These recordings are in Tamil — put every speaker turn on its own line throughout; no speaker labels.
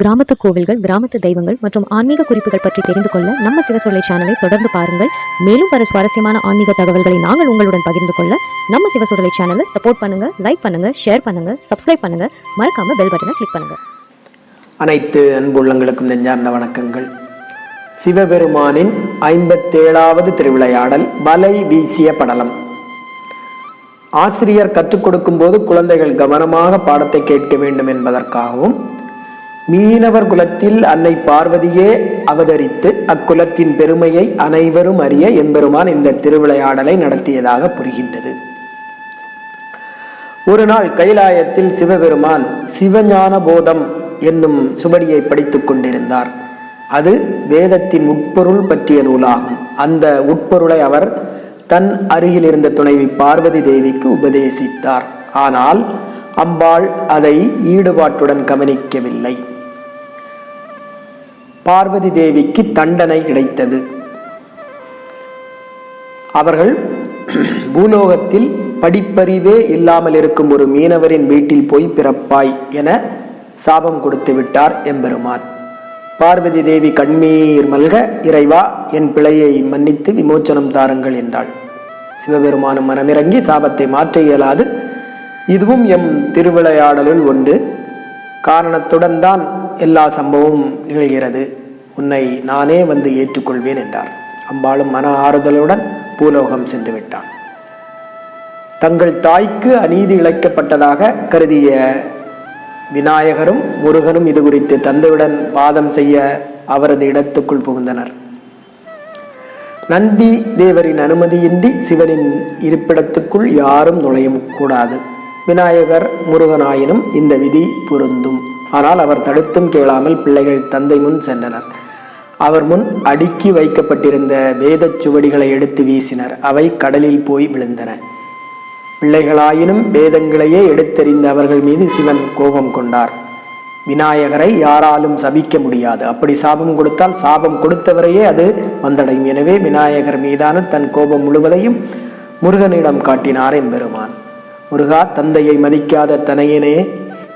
கிராமத்து கோவில்கள் கிராமத்து தெய்வங்கள் மற்றும் ஆன்மீக குறிப்புகள் பற்றி தெரிந்து கொள்ள நம்ம சிவசொல்லை சேனலை தொடர்ந்து பாருங்கள். மேலும் பல சுவாரஸ்யமான ஆன்மீக தகவல்களை நாங்கள் உங்களுடன் பகிர்ந்து கொள்ள நம்ம சிவசொல்லை சேனலை சப்போர்ட் பண்ணுங்க லைக் பண்ணுங்க ஷேர் பண்ணுங்க சப்ஸ்கிரைப் பண்ணுங்க. மறக்காம பெல் பட்டனை கிளிக் பண்ணுங்க.
அனைத்து அன்புள்ளங்களுக்கும் நெஞ்சார்ந்த வணக்கங்கள். சிவபெருமானின் ஐம்பத்தேழாவது திருவிளையாடல் வலை வீசிய படலம். ஆசிரியர் கற்றுக் கொடுக்கும்போது குழந்தைகள் கவனமாக பாடத்தை கேட்க வேண்டும் என்பதற்காகவும் மீனவர் குலத்தில் அன்னை பார்வதியே அவதரித்து அக்குலத்தின் பெருமையை அனைவரும் அறிய எம்பெருமான் இந்த திருவிளையாடலை நடத்தியதாக புரிகின்றது. ஒரு நாள் கைலாயத்தில் சிவபெருமான் சிவஞான போதம் என்னும் சுவடியை படித்துக் கொண்டிருந்தார். அது வேதத்தின் உட்பொருள் பற்றிய நூலாகும். அந்த உட்பொருளை அவர் தன் அருகில் இருந்த துணைவி பார்வதி தேவிக்கு உபதேசித்தார். ஆனால் அம்பாள் அதை ஈடுபாட்டுடன் கவனிக்கவில்லை. பார்வதி தேவிக்கு தண்டனை கிடைத்தது. அவர்கள் பூலோகத்தில் படிப்பறிவே இல்லாமல் இருக்கும் ஒரு மீனவரின் வீட்டில் போய் பிறப்பாய் என சாபம் கொடுத்து விட்டார் எம்பெருமான். பார்வதி தேவி கண்ணீர் மல்க இறைவா என் பிழையை மன்னித்து விமோச்சனம் தாருங்கள் என்றாள். சிவபெருமானும் மனமிறங்கி சாபத்தை மாற்ற இயலாது. இதுவும் எம் திருவிளையாடலுள் ஒன்று. காரணத்துடன் தான் எல்லா சம்பவமும் நிகழ்கிறது. உன்னை நானே வந்து ஏற்றுக்கொள்வேன் என்றார். அம்பாளும் மன ஆறுதலுடன் பூலோகம் சென்று விட்டான். தங்கள் தாய்க்கு அநீதி இழைக்கப்பட்டதாக கருதிய விநாயகரும் முருகனும் இது குறித்து தந்தையுடன் வாதம் செய்ய அவரது இடத்துக்குள் புகுந்தனர். நந்தி தேவரின் அனுமதியின்றி சிவனின் இருப்பிடத்துக்குள் யாரும் நுழையும் கூடாது விநாயகர் முருகனாயினும் இந்த விதி பொருந்தும். ஆனால் அவர் தடுத்தும் கேளாமல் பிள்ளைகள் தந்தை முன் சென்றனர். அவர் முன் அடுக்கி வைக்கப்பட்டிருந்த வேதச் சுவடிகளை எடுத்து வீசினர். அவை கடலில் போய் விழுந்தன. பிள்ளைகளாயினும் வேதங்களையே எடுத்தெறிந்த அவர்கள் மீது சிவன் கோபம் கொண்டார். விநாயகரை யாராலும் சபிக்க முடியாது. அப்படி சாபம் கொடுத்தால் சாபம் கொடுத்தவரையே அது வந்தடையும். எனவே விநாயகர் மீதான தன் கோபம் முழுவதையும் முருகனிடம் காட்டினார் எம்பெருமான். முருகா தந்தையை மதிக்காத தனையனே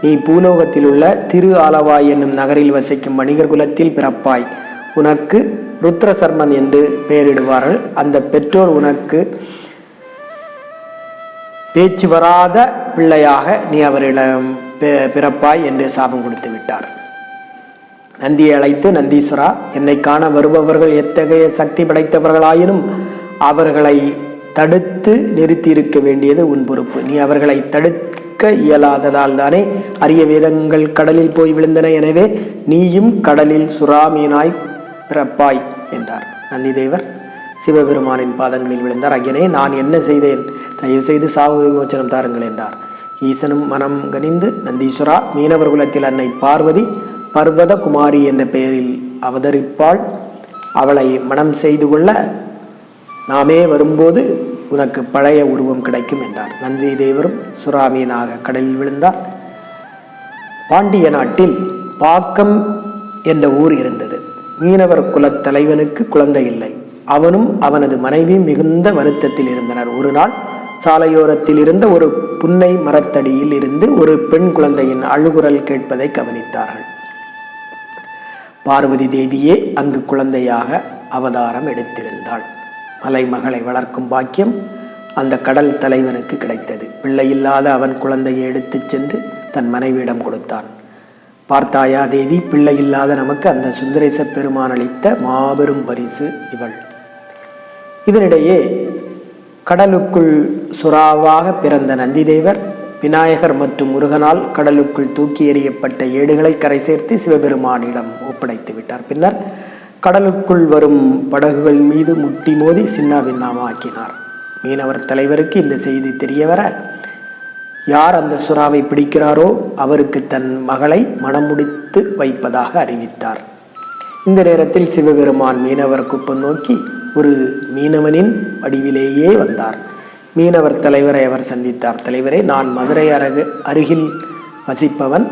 நீ பூலோகத்தில் உள்ள திரு ஆலவாய் என்னும் நகரில் வசிக்கும் வணிகர் குலத்தில் பிறப்பாய். உனக்கு ருத்ரசர்மன் என்று பெயரிடுவார்கள். அந்த பெற்றோர் உனக்கு பேச்சு வராத பிள்ளையாக நீ அவரிடம் பிறப்பாய் என்று சாபம் கொடுத்து விட்டார். நந்தியை அழைத்து நந்தீஸ்வரா என்னை காண வருபவர்கள் எத்தகைய சக்தி படைத்தவர்களாயினும் அவர்களை தடுத்து நிறுத்தியிருக்க வேண்டியது உன் பொறுப்பு. நீ அவர்களை தடுக்க இயலாததால் தானே அரிய வேதங்கள் கடலில் போய் விழுந்தன. எனவே நீயும் கடலில் சுறாமீனாய் பிறப்பாய் என்றார். நந்திதேவர் சிவபெருமானின் பாதங்களில் விழுந்தார். ஐயனே நான் என்ன செய்தேன்? தயவு செய்து சாவு விமோச்சனம் தாருங்கள் என்றார். ஈசனும் மனம் கனிந்து நந்தீஸ்வரா மீனவர் குலத்தில் அன்னை பார்வதி பர்வத குமாரி என்ற பெயரில் அவதரிப்பாள். அவளை மனம் செய்து கொள்ள நாமே வரும்போது உனக்கு பழைய உருவம் கிடைக்கும் என்றார். நந்தி தேவரும் சுறாமீனாக கடலில் விழுந்தார். பாண்டிய நாட்டில் பாக்கம் என்ற ஊர் இருந்தது. மீனவர் குலத் தலைவனுக்கு குழந்தை இல்லை. அவனும் அவனது மனைவியும் மிகுந்த வருத்தத்தில் இருந்தனர். ஒரு நாள் சாலையோரத்தில் இருந்த ஒரு புன்னை மரத்தடியில் இருந்து ஒரு பெண் குழந்தையின் அழுகுரல் கேட்பதை கவனித்தார்கள். பார்வதி தேவியே அங்கு குழந்தையாக அவதாரம் எடுத்திருந்தாள். மலைமகளை வளர்க்கும் பாக்கியம் அந்த கடல் தலைவனுக்கு கிடைத்தது. பிள்ளையில்லாத அவன் குழந்தையை எடுத்துச் சென்று தன் மனைவியிடம் கொடுத்தான். பார்த்தாயா தேவி பிள்ளையில்லாத நமக்கு அந்த சுந்தரேச பெருமான் அளித்த மாபெரும் பரிசு இவள். இதனிடையே கடலுக்குள் சுறாவாக பிறந்த நந்திதேவர் விநாயகர் மற்றும் முருகனால் கடலுக்குள் தூக்கி எறியப்பட்ட ஏடுகளை கரை சேர்த்து சிவபெருமானிடம் ஒப்படைத்து விட்டார். பின்னர் கடலுக்குள் வரும் படகுகள் மீது முட்டி மோதி சின்னாபின்னமாக்கினார் மீனவர் தலைவருக்கு இந்த செய்தி தெரியவர யார் அந்த சுறாவை பிடிக்கிறாரோ அவருக்கு தன் மகளை மணமுடித்து வைப்பதாக அறிவித்தார். இந்த நேரத்தில் சிவபெருமான் மீனவர் குப்பம் நோக்கி ஒரு மீனவனின் வடிவிலேயே வந்தார். மீனவர் தலைவரை அவர் சந்தித்தார். தலைவரே நான் மதுரை அரகு அருகில் வசிப்பவன்.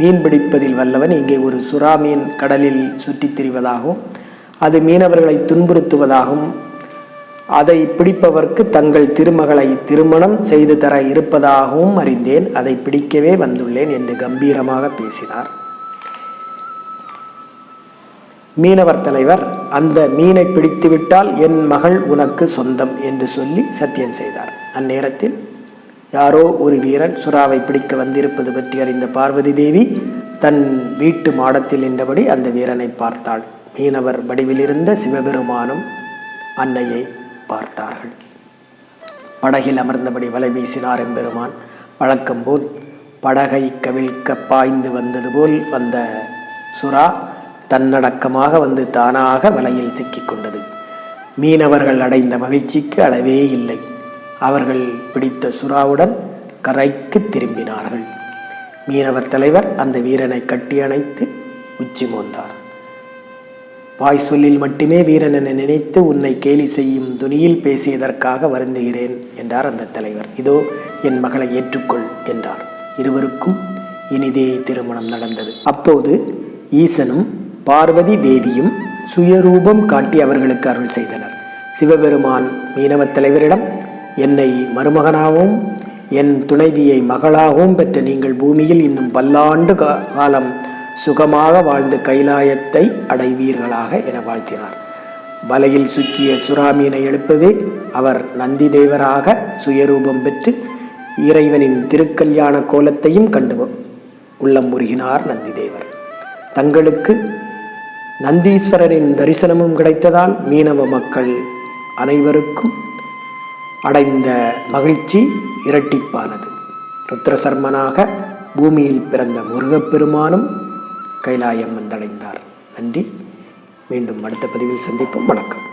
மீன் பிடிப்பதில் வல்லவன் இங்கே ஒரு சுறா மீன் கடலில் சுற்றித் திரிவதாகவும் அது மீனவர்களை துன்புறுத்துவதாகவும் அதை பிடிப்பவர்க்கு தங்கள் திருமகளை திருமணம் செய்து தர இருப்பதாகவும் அறிந்தேன். அதை பிடிக்கவே வந்துள்ளேன் என்று கம்பீரமாக பேசினார். மீனவர் தலைவர் அந்த மீனை பிடித்துவிட்டால் என் மகள் உனக்கு சொந்தம் என்று சொல்லி சத்தியம் செய்தார். அந்நேரத்தில் யாரோ ஒரு வீரன் சுறாவை பிடிக்க வந்திருப்பது பற்றி அறிந்த பார்வதி தேவி தன் வீட்டு மாடத்தில் நின்றபடி அந்த வீரனை பார்த்தாள். மீனவர் வடிவிலிருந்த சிவபெருமானும் அன்னையை பார்த்தார்கள். படகில் அமர்ந்தபடி வலை வீசினார் எம்பெருமான். வழக்கம்போல் படகை கவிழ்க்க பாய்ந்து வந்தது போல் வந்த சுறா தன்னடக்கமாக வந்து தானாக வலையில் சிக்கிக்கொண்டது மீனவர்கள் அடைந்த மகிழ்ச்சிக்கு அளவே இல்லை. அவர்கள் பிடித்த சுறாவுடன் கரைக்கு திரும்பினார்கள். மீனவர் தலைவர் அந்த வீரனை கட்டி அணைத்து உச்சி மோந்தார். வாய் சொல்லில் மட்டுமே வீரன் என நினைத்து உன்னை கேலி செய்யும் துணியில் பேசியதற்காக வருந்துகிறேன் என்றார் அந்த தலைவர். இதோ என் மகளை ஏற்றுக்கொள் என்றார். இருவருக்கும் இனிதே திருமணம் நடந்தது. அப்போது ஈசனும் பார்வதி தேவியும் சுயரூபம் காட்டி அவர்களுக்கு அருள் செய்தனர். சிவபெருமான் மீனவத் தலைவரிடம் என்னை மருமகனாகவும் என் துணைவியை மகளாகவும் பெற்ற நீங்கள் பூமியில் இன்னும் பல்லாண்டு காலம் சுகமாக வாழ்ந்து கைலாயத்தை அடைவீர்களாக என வாழ்த்தினார். வலையில் சுக்கிய சுறாமீனை எழுப்பவே அவர் நந்தி தேவராக சுயரூபம் பெற்று இறைவனின் திருக்கல்யாண கோலத்தையும் கண்டு உள்ளம் முருகினார் நந்தி தேவர். தங்களுக்கு நந்தீஸ்வரரின் தரிசனமும் கிடைத்ததால் மீனவ மக்கள் அனைவருக்கும் அடைந்த மகிழ்ச்சி இரட்டிப்பானது. ருத்ரசர்மனாக பூமியில் பிறந்த முருகப்பெருமானும் கைலாயம் வந்தடைந்தார் நன்றி. மீண்டும் அடுத்த பதிவில் சந்திப்போம். வணக்கம்.